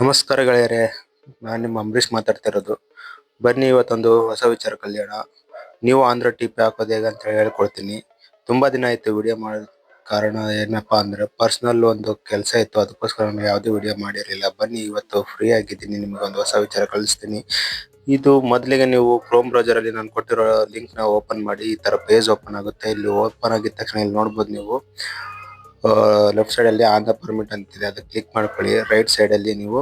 ನಮಸ್ಕಾರ ಗೆಳೆಯರೆ, ನಾನು ನಿಮ್ಮ ಅಂಬರೀಷ್ ಮಾತಾಡ್ತಿರೋದು. ಬನ್ನಿ ಇವತ್ತೊಂದು ಹೊಸ ವಿಚಾರ ಕಲಿಯೋಣ. ನೀವು ಆಂಧ್ರ ಟಿಪಿ ಹಾಕೋದು ಹೇಗೆ ಅಂತ ಹೇಳ್ಕೊಡ್ತೀನಿ. ತುಂಬಾ ದಿನ ಆಯಿತು ವಿಡಿಯೋ ಮಾಡೋದು ಕಾರಣ ಏನಪ್ಪಾ ಅಂದ್ರೆ ಪರ್ಸನಲ್ ಒಂದು ಕೆಲಸ ಇತ್ತು, ಅದಕ್ಕೋಸ್ಕರ ನಾನು ಯಾವುದೇ ವಿಡಿಯೋ ಮಾಡಿರಲಿಲ್ಲ. ಬನ್ನಿ ಇವತ್ತು ಫ್ರೀ ಆಗಿದ್ದೀನಿ ನಿಮಗೊಂದು ಹೊಸ ವಿಚಾರ ಕಳಿಸ್ತೀನಿ ಇದು ಮೊದಲಿಗೆ ನೀವು ಕ್ರೋಮ್ ಬ್ರೌಸರಲ್ಲಿ ನಾನು ಕೊಟ್ಟಿರೋ ಲಿಂಕ್ನ ಓಪನ್ ಮಾಡಿ, ಈ ತರ ಪೇಜ್ ಓಪನ್ ಆಗುತ್ತೆ. ಇಲ್ಲಿ ಓಪನ್ ಆಗಿದ ತಕ್ಷಣ ಇಲ್ಲಿ ನೋಡ್ಬೋದು ನೀವು. ಲೆಫ್ಟ್ ಸೈಡ್ ಅಲ್ಲಿ ಆಂಧ್ರ ಪರ್ಮಿಟ್ ಅಂತಿದೆ ಅದಕ್ಕೆ ಕ್ಲಿಕ್ ಮಾಡ್ಕೊಳ್ಳಿ. ರೈಟ್ ಸೈಡ್ ಅಲ್ಲಿ ನೀವು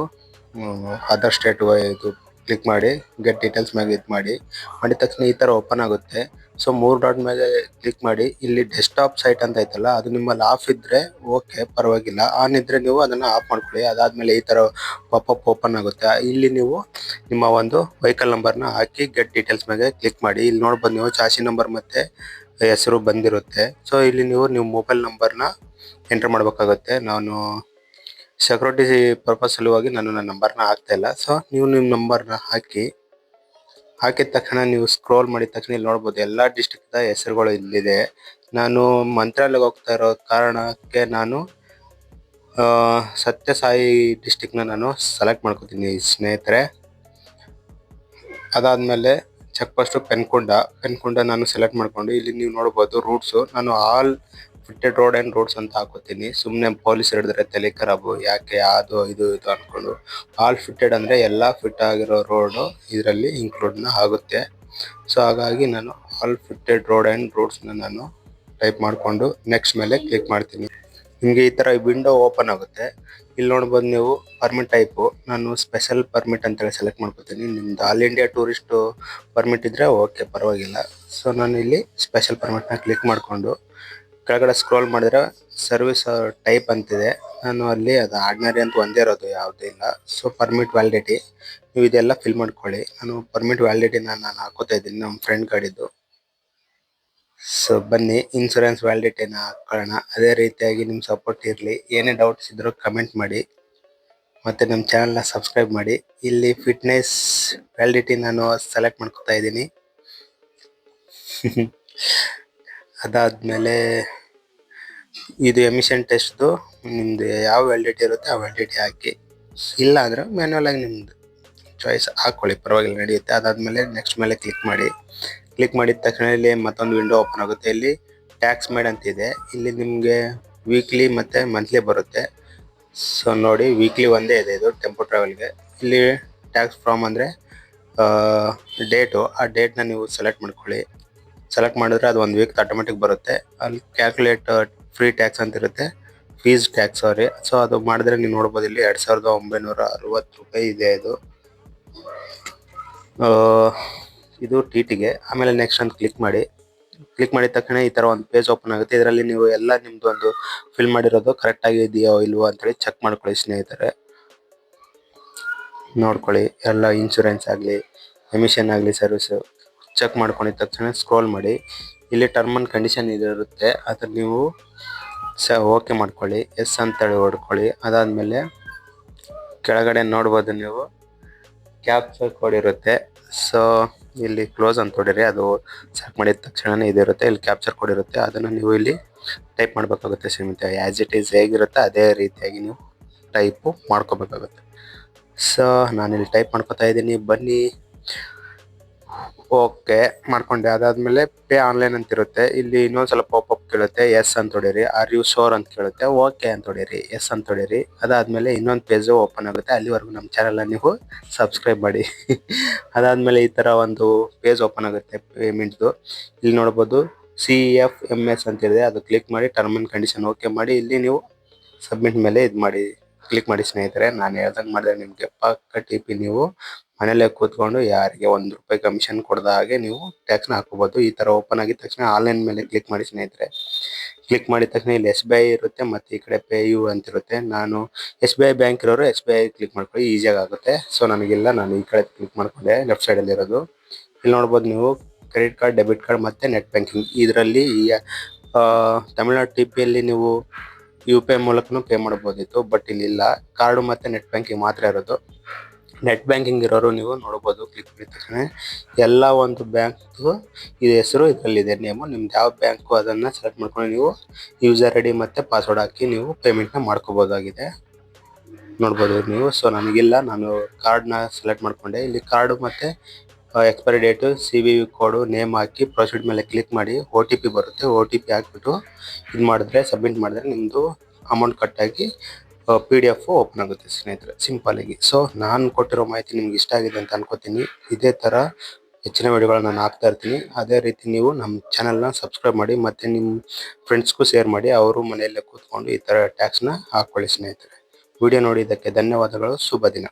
ಅದರ್ ಸ್ಟೇಟ್ ಇದು ಕ್ಲಿಕ್ ಮಾಡಿ ಗೆಟ್ ಡೀಟೇಲ್ಸ್ ಮ್ಯಾಗ ಇದು ಮಾಡಿ. ಮಾಡಿದ ತಕ್ಷಣ ಈ ತರ ಓಪನ್ ಆಗುತ್ತೆ. ಸೊ ಮೂರ್ ಡಾಟ್ ಮೇಲೆ ಕ್ಲಿಕ್ ಮಾಡಿ. ಇಲ್ಲಿ ಡೆಸ್ಕ್ಟಾಪ್ ಸೈಟ್ ಅಂತ ಐತಲ್ಲ, ಅದು ನಿಮ್ಮಲ್ಲಿ ಆಫ್ ಇದ್ರೆ ಓಕೆ ಪರವಾಗಿಲ್ಲ. ಆನ್ ಇದ್ರೆ ನೀವು ಅದನ್ನ ಆಫ್ ಮಾಡ್ಕೊಳ್ಳಿ. ಅದಾದ್ಮೇಲೆ ಈ ತರ ಪಾಪಪ್ ಓಪನ್ ಆಗುತ್ತೆ. ಇಲ್ಲಿ ನೀವು ನಿಮ್ಮ ಒಂದು ವೆಹಿಕಲ್ ನಂಬರ್ನ ಹಾಕಿ ಗೆಟ್ ಡೀಟೇಲ್ಸ್ ಮ್ಯಾಗೆ ಕ್ಲಿಕ್ ಮಾಡಿ. ಇಲ್ಲಿ ನೋಡ್ಬೋದು ನೀವು ಚಾಸಿ ನಂಬರ್ ಮತ್ತೆ ಹೆಸರು ಬಂದಿರುತ್ತೆ. ಸೊ ಇಲ್ಲಿ ನೀವು ನಿಮ್ಮ ಮೊಬೈಲ್ ನಂಬರ್ನ ಎಂಟರ್ ಮಾಡಬೇಕಾಗುತ್ತೆ. ನಾನು ಸೆಕ್ಯೂರಿಟಿ ಪರ್ಪಸ್ ಸಲುವಾಗಿ ನಾನು ನನ್ನ ನಂಬರ್ನ ಹಾಕ್ತಾ ಇಲ್ಲ. ಸೊ ನೀವು ನಿಮ್ಮ ನಂಬರ್ನ ಹಾಕಿ, ಹಾಕಿದ ತಕ್ಷಣ ನೀವು ಸ್ಕ್ರೋಲ್ ಮಾಡಿದ ತಕ್ಷಣ ಇಲ್ಲಿ ನೋಡ್ಬೋದು, ಎಲ್ಲ ಡಿಸ್ಟಿಕ್ದ ಹೆಸರುಗಳು ಇಲ್ಲಿದೆ. ನಾನು ಮಂತ್ರಾಲಯಕ್ಕೆ ಹೋಗ್ತಾ ಇರೋ ಕಾರಣಕ್ಕೆ ನಾನು ಸತ್ಯ ಸತ್ಯಸಾಯಿ ಡಿಸ್ಟಿಕ್ನ ನಾನು ಸೆಲೆಕ್ಟ್ ಮಾಡ್ಕೋತೀನಿ ಸ್ನೇಹಿತರೆ. ಅದಾದಮೇಲೆ ಚೆಕ್ ಪೋಸ್ಟು ಪೆನ್ಕೊಂಡ ಪೆನ್ಕೊಂಡ ನಾನು ಸೆಲೆಕ್ಟ್ ಮಾಡಿಕೊಂಡು ಇಲ್ಲಿ ನೀವು ನೋಡ್ಬೋದು ರೂಟ್ಸು ನಾನು all fitted road and roads ಅಂತ ಹಾಕೋತೀನಿ. ಸುಮ್ನೆ ಪೊಲೀಸ್ ಹಿಡಿದ್ರೆ ತಲೆ ಖರಾಬು ಯಾಕೆ ಅದು, ಇದು ಇದು ಅನ್ಕೊಂಡು. ಆಲ್ ಫಿಟ್ಟೆಡ್ ಅಂದ್ರೆ ಎಲ್ಲಾ ಫಿಟ್ ಆಗಿರೋ ರೋಡ್ ಇದರಲ್ಲಿ ಇನ್ಕ್ಲೂಡ್ನ ಆಗುತ್ತೆ. ಸೊ ಹಾಗಾಗಿ ನಾನು ಆಲ್ ಫಿಟ್ಟೆಡ್ ರೋಡ್ ರೋಡ್ಸ್ನ ನಾನು ಟೈಪ್ ಮಾಡ್ಕೊಂಡು ನೆಕ್ಸ್ಟ್ ಮೇಲೆ ಕ್ಲಿಕ್ ಮಾಡ್ತೀನಿ. ನಿಮ್ಗೆ ಈ ತರ ವಿಂಡೋ ಓಪನ್ ಆಗುತ್ತೆ. ಇಲ್ಲಿ ನೋಡ್ಬೋದು ನೀವು ಪರ್ಮಿಟ್ ಟೈಪ್ ನಾನು ಸ್ಪೆಷಲ್ ಪರ್ಮಿಟ್ ಅಂತೇಳಿ ಸೆಲೆಕ್ಟ್ ಮಾಡ್ಕೊತೀನಿ. ನಿಮ್ದು ಆಲ್ ಇಂಡಿಯಾ ಟೂರಿಸ್ಟ್ ಪರ್ಮಿಟ್ ಇದ್ರೆ ಓಕೆ ಪರವಾಗಿಲ್ಲ. ಸೊ ನಾನು ಇಲ್ಲಿ ಸ್ಪೆಷಲ್ ಪರ್ಮಿಟ್ನ ಕ್ಲಿಕ್ ಮಾಡ್ಕೊಂಡು ಕೆಳಗಡೆ ಸ್ಕ್ರೋಲ್ ಮಾಡಿದ್ರೆ ಸರ್ವಿಸ್ ಟೈಪ್ ಅಂತಿದೆ. ನಾನು ಅಲ್ಲಿ ಅದು ಆರ್ಡಿನರಿ ಅಂತ ಒಂದೇ ಇರೋದು, ಯಾವುದೂ ಇಲ್ಲ. ಸೊ ಪರ್ಮಿಟ್ ವ್ಯಾಲಿಡಿಟಿ ನೀವು ಇದೆಲ್ಲ ಫಿಲ್ ಮಾಡ್ಕೊಳ್ಳಿ. ನಾನು ಪರ್ಮಿಟ್ ವ್ಯಾಲಿಡಿಟಿನ ನಾನು ಹಾಕೋತಾ ಇದ್ದೀನಿ ನಮ್ಮ ಫ್ರೆಂಡ್ ಗಾಡಿದ್ದು. ಸೊ ಬನ್ನಿ ಇನ್ಸೂರೆನ್ಸ್ ವ್ಯಾಲಿಡಿಟಿನ ಹಾಕೊಳ್ಳೋಣ. ಅದೇ ರೀತಿಯಾಗಿ ನಿಮ್ಮ ಸಪೋರ್ಟ್ ಇರಲಿ. ಏನೇ ಡೌಟ್ಸ್ ಇದ್ರೂ ಕಮೆಂಟ್ ಮಾಡಿ. ಮತ್ತು ನಮ್ಮ ಚಾನಲ್ನ ಸಬ್ಸ್ಕ್ರೈಬ್ ಮಾಡಿ. ಇಲ್ಲಿ ಫಿಟ್ನೆಸ್ ವ್ಯಾಲಿಡಿಟಿ ನಾನು ಸೆಲೆಕ್ಟ್ ಮಾಡ್ಕೊತಾ ಇದ್ದೀನಿ. ಅದಾದ್ಮೇಲೆ ಇದು ಎಮಿಷನ್ ಟೆಸ್ಟ್ದು ನಿಮ್ದು ಯಾವ ವ್ಯಾಲಿಡಿಟಿ ಇರುತ್ತೆ ಆ ವ್ಯಾಲಿಡಿಟಿ ಹಾಕಿ ಇಲ್ಲ ಅಂದ್ರೆ ಮ್ಯಾನ್ಯಲ್ ಆಗಿ ನಿಮ್ದು ಚಾಯ್ಸ್ ಹಾಕೊಳ್ಳಿ, ಪರವಾಗಿಲ್ಲ ನಡೆಯುತ್ತೆ. ಅದಾದ್ಮೇಲೆ ನೆಕ್ಸ್ಟ್ ಮೇಲೆ ಕ್ಲಿಕ್ ಮಾಡಿ. ಕ್ಲಿಕ್ ಮಾಡಿದ ತಕ್ಷಣ ಇಲ್ಲಿ ಮತ್ತೊಂದು ವಿಂಡೋ ಓಪನ್ ಆಗುತ್ತೆ. ಇಲ್ಲಿ ಟ್ಯಾಕ್ಸ್ ಮೇಡ್ ಅಂತ ಇದೆ. ಇಲ್ಲಿ ನಿಮಗೆ ವೀಕ್ಲಿ ಮತ್ತೆ ಮಂತ್ಲಿ ಬರುತ್ತೆ. ಸೊ ನೋಡಿ ವೀಕ್ಲಿ ಒಂದೇ ಇದೆ ಇದು ಟೆಂಪೋ ಟ್ರಾವೆಲ್ಗೆ ಇಲ್ಲಿ ಟ್ಯಾಕ್ಸ್ ಫ್ರಾಮ್ ಅಂದರೆ ಡೇಟು ಆ ಡೇಟ್ನ ನೀವು ಸೆಲೆಕ್ಟ್ ಮಾಡ್ಕೊಳ್ಳಿ. ಸೆಲೆಕ್ಟ್ ಮಾಡಿದ್ರೆ ಅದು ಒಂದು ವೀಕ್ ಆಟೋಮೆಟಿಕ್ ಬರುತ್ತೆ. ಅಲ್ಲಿ ಕ್ಯಾಲ್ಕುಲೇಟ್ ಫ್ರೀ ಟ್ಯಾಕ್ಸ್ ಅಂತ ಇರುತ್ತೆ. ಫೀಸ್ ಟ್ಯಾಕ್ಸ್ ಸಾರಿ ಸೊ ಅದು ಮಾಡಿದ್ರೆ ನೀವು ನೋಡ್ಬೋದು ಇಲ್ಲಿ ಎರಡ್ ಸಾವಿರದ ಒಂಬೈನೂರ ಅರವತ್ತು ರೂಪಾಯಿ ಇದೆ ಇದು. ಇದು ಟಿ ಟಿಗೆ ಆಮೇಲೆ ನೆಕ್ಸ್ಟ್ ಅಂತ ಕ್ಲಿಕ್ ಮಾಡಿ. ಕ್ಲಿಕ್ ಮಾಡಿದ ತಕ್ಷಣ ಈ ತರ ಒಂದು ಪೇಜ್ ಓಪನ್ ಆಗುತ್ತೆ. ಇದರಲ್ಲಿ ನೀವು ಎಲ್ಲ ನಿಮ್ದು ಒಂದು ಫಿಲ್ ಮಾಡಿರೋದು ಕರೆಕ್ಟ್ ಆಗಿ ಇದೆಯೋ ಇಲ್ವೋ ಅಂತೇಳಿ ಚೆಕ್ ಮಾಡ್ಕೊಳ್ಳಿ ಸ್ನೇಹಿತರೆ. ನೋಡ್ಕೊಳ್ಳಿ. ಎಲ್ಲ ಇನ್ಶೂರೆನ್ಸ್ ಆಗಲಿ ಎಮಿಷನ್ ಆಗಲಿ ಸರ್ವಿಸ್ ಚೆಕ್ ಮಾಡ್ಕೊಂಡಿದ ತಕ್ಷಣ ಸ್ಕ್ರೋಲ್ ಮಾಡಿ. ಇಲ್ಲಿ ಟರ್ಮ್ ಅಂಡ್ ಕಂಡೀಷನ್ ಇರುತ್ತೆ ಅದ್ರ ನೀವು ಸ ಓಕೆ ಮಾಡ್ಕೊಳ್ಳಿ. ಎಸ್ ಅಂತೇಳಿ ಹೊಡ್ಕೊಳ್ಳಿ. ಅದಾದ್ಮೇಲೆ ಕೆಳಗಡೆ ನೋಡ್ಬೋದು ನೀವು. ಕ್ಯಾಪ್ಚರ್ ಕೋಡ್ ಇರುತ್ತೆ. ಸೊ ಇಲ್ಲಿ ಕ್ಲೋಸ್ ಅಂತ ಹೊಡಿರಿ ಅದು ಚೆಕ್ ಮಾಡಿದ ತಕ್ಷಣ ಇದಿರುತ್ತೆ. ಇಲ್ಲಿ ಕ್ಯಾಪ್ಚರ್ ಕೋಡ್ ಇರುತ್ತೆ. ಅದನ್ನು ನೀವು ಇಲ್ಲಿ ಟೈಪ್ ಮಾಡಬೇಕಾಗುತ್ತೆ ಸೀಮಿತ ಆ್ಯಸ್ ಇಟ್ ಈಸ್ ಹೇಗಿರುತ್ತೆ ಅದೇ ರೀತಿಯಾಗಿ ನೀವು ಟೈಪು ಮಾಡ್ಕೋಬೇಕಾಗುತ್ತೆ. ಸೊ ನಾನಿಲ್ಲಿ ಟೈಪ್ ಮಾಡ್ಕೊತಾ ಇದ್ದೀನಿ. ಬನ್ನಿ. ಓಕೆ, ಮಾಡ್ಕೊಂಡೆ. ಅದಾದ್ಮೇಲೆ ಪೇ ಆನ್ಲೈನ್ ಅಂತ ಇರುತ್ತೆ. ಇಲ್ಲಿ ಇನ್ನೊಂದ್ಸಲ ಪಾಪ್ ಅಪ್ ಕೇಳುತ್ತೆ. ಎಸ್ ಅಂತ ಹೊಡೀರಿ. ಆರ್ ಯು ಶೋರ್ ಅಂತ ಕೇಳುತ್ತೆ. ಓಕೆ ಅಂತ ಹೊಡೀರಿ. ಎಸ್ ಅಂತ ಹೊಡೀರಿ. ಅದಾದ್ಮೇಲೆ ಇನ್ನೊಂದು ಪೇಜ್ ಓಪನ್ ಆಗುತ್ತೆ. ಅಲ್ಲಿವರೆಗೂ ನಮ್ಮ ಚಾನಲ್ನ ನೀವು ಸಬ್ಸ್ಕ್ರೈಬ್ ಮಾಡಿ. ಅದಾದ್ಮೇಲೆ ಈ ತರ ಒಂದು ಪೇಜ್ ಓಪನ್ ಆಗುತ್ತೆ ಪೇಮೆಂಟ್ ಇಲ್ಲಿ ನೋಡ್ಬೋದು ಸಿ ಎಫ್ ಎಂ ಎಸ್ ಅಂತ ಇದೆ. ಅದು ಕ್ಲಿಕ್ ಮಾಡಿ ಟರ್ಮ್ ಅಂಡ್ ಕಂಡೀಷನ್ ಓಕೆ ಮಾಡಿ. ಇಲ್ಲಿ ನೀವು ಸಬ್ಮಿಟ್ ಮೇಲೆ ಇದು ಮಾಡಿ. ಕ್ಲಿಕ್ ಮಾಡಿ ಸ್ನೇಹಿತರೆ, ನಾನು ಹೇಳ್ದಂಗೆ ಮಾಡಿದ್ರೆ ನಿಮಗೆ ಪಕ್ಕ ಟಿ ಪಿ ನೀವು ಮನೇಲೆ ಕೂತ್ಕೊಂಡು ಯಾರಿಗೆ ಒಂದು ರೂಪಾಯಿ ಕಮಿಷನ್ ಕೊಡದ ಹಾಗೆ ನೀವು ಟ್ಯಾಕ್ಸ್ನ ಹಾಕೋಬಹುದು ಈ ತರ ಓಪನ್ ಆಗಿದ ತಕ್ಷಣ ಆನ್ಲೈನ್ ಮೇಲೆ ಕ್ಲಿಕ್ ಮಾಡಿ ಸ್ನೇಹಿತರೆ. ಕ್ಲಿಕ್ ಮಾಡಿದ ತಕ್ಷಣ ಇಲ್ಲಿ ಎಸ್ ಬಿ ಐ ಇರುತ್ತೆ ಮತ್ತೆ ಈ ಕಡೆ ಪೇ ಯು ಅಂತ ಇರುತ್ತೆ ನಾನು ಎಸ್ ಬಿ ಐ ಬ್ಯಾಂಕ್ ಇರೋರು ಎಸ್ ಬಿ ಐ ಕ್ಲಿಕ್ ಮಾಡ್ಕೊಳ್ಳಿ ಈಸಿಯಾಗಿ ಆಗುತ್ತೆ. ಸೊ ನನಗಿಲ್ಲ, ನಾನು ಈ ಕಡೆ ಕ್ಲಿಕ್ ಮಾಡ್ಕೊಂಡೆ ಲೆಫ್ಟ್ ಸೈಡ್ ಅಲ್ಲಿ ಇರೋದು. ಇಲ್ಲಿ ನೋಡ್ಬೋದು ನೀವು ಕ್ರೆಡಿಟ್ ಕಾರ್ಡ್ ಡೆಬಿಟ್ ಕಾರ್ಡ್ ಮತ್ತೆ ನೆಟ್ ಬ್ಯಾಂಕಿಂಗ್ ಇದರಲ್ಲಿ ತಮಿಳ್ನಾಡು ಟಿ ಪಿಯಲ್ಲಿ ನೀವು ಯು ಪಿ ಐ ಮೂಲಕನೂ ಪೇ ಮಾಡಬಹುದಿತ್ತು ಬಟ್ ಇಲ್ಲಿ ಇಲ್ಲ. ಕಾರ್ಡು ಮತ್ತೆ ನೆಟ್ ಬ್ಯಾಂಕಿಂಗ್ ಮಾತ್ರ ಇರೋದು. ನೆಟ್ ಬ್ಯಾಂಕಿಂಗ್ ಇರೋರು ನೀವು ನೋಡ್ಬೋದು ಕ್ಲಿಕ್ ತಕ್ಷಣ ಎಲ್ಲ ಒಂದು ಬ್ಯಾಂಕ್ ಇದು ಹೆಸರು ಇದರಲ್ಲಿದೆ, ನೇಮು. ನಿಮ್ದು ಯಾವ ಬ್ಯಾಂಕು ಅದನ್ನ ಸೆಲೆಕ್ಟ್ ಮಾಡ್ಕೊಂಡು ನೀವು ಯೂಸರ್ ಐ ಡಿ ಮತ್ತೆ ಪಾಸ್ವರ್ಡ್ ಹಾಕಿ ನೀವು ಪೇಮೆಂಟ್ನ ಮಾಡ್ಕೋಬಹುದಾಗಿದೆ ನೋಡ್ಬೋದು ನೀವು. ಸೊ ನನಗಿಲ್ಲ. ನಾನು ಕಾರ್ಡ್ನ ಸೆಲೆಕ್ಟ್ ಮಾಡ್ಕೊಂಡೆ. ಇಲ್ಲಿ ಕಾರ್ಡ್ ಮತ್ತೆ expiry date C V V code name ಹಾಕಿ ಪ್ರೊಸೀಡ್ ಮೇಲೆ ಕ್ಲಿಕ್ ಮಾಡಿ ಒ ಟಿ ಪಿ ಬರುತ್ತೆ. ಒ ಟಿ ಪಿ ಹಾಕ್ಬಿಟ್ಟು ಇದು ಮಾಡಿದ್ರೆ ಸಬ್ಮಿಟ್ ಮಾಡಿದ್ರೆ ನಿಮ್ಮದು ಅಮೌಂಟ್ ಕಟ್ಟಾಗಿ ಪಿ ಡಿ ಎಫ್ ಓಪನ್ ಆಗುತ್ತೆ ಸ್ನೇಹಿತರೆ. ಸಿಂಪಲ್ ಆಗಿ. ಸೊ ನಾನು ಕೊಟ್ಟಿರೋ ಮಾಹಿತಿ ನಿಮ್ಗೆ ಇಷ್ಟ ಆಗಿದೆ ಅಂತ ಅನ್ಕೋತೀನಿ. ಇದೇ ಥರ ಹೆಚ್ಚಿನ ವಿಡಿಯೋಗಳನ್ನ ನಾನು ಹಾಕ್ತಾ ಇರ್ತೀನಿ. ಅದೇ ರೀತಿ ನೀವು ನಮ್ಮ ಚಾನಲ್ನ ಸಬ್ಸ್ಕ್ರೈಬ್ ಮಾಡಿ, ಮತ್ತೆ ನಿಮ್ಮ ಫ್ರೆಂಡ್ಸ್ಗೂ ಶೇರ್ ಮಾಡಿ, ಅವರು ಮನೆಯಲ್ಲೇ ಕೂತ್ಕೊಂಡು ಈ ಥರ ಟ್ಯಾಕ್ಸ್ನ ಹಾಕ್ಕೊಳ್ಳಿ ಸ್ನೇಹಿತರೆ. ವಿಡಿಯೋ ನೋಡಿದ್ದಕ್ಕೆ ಧನ್ಯವಾದಗಳು. ಶುಭ ದಿನ.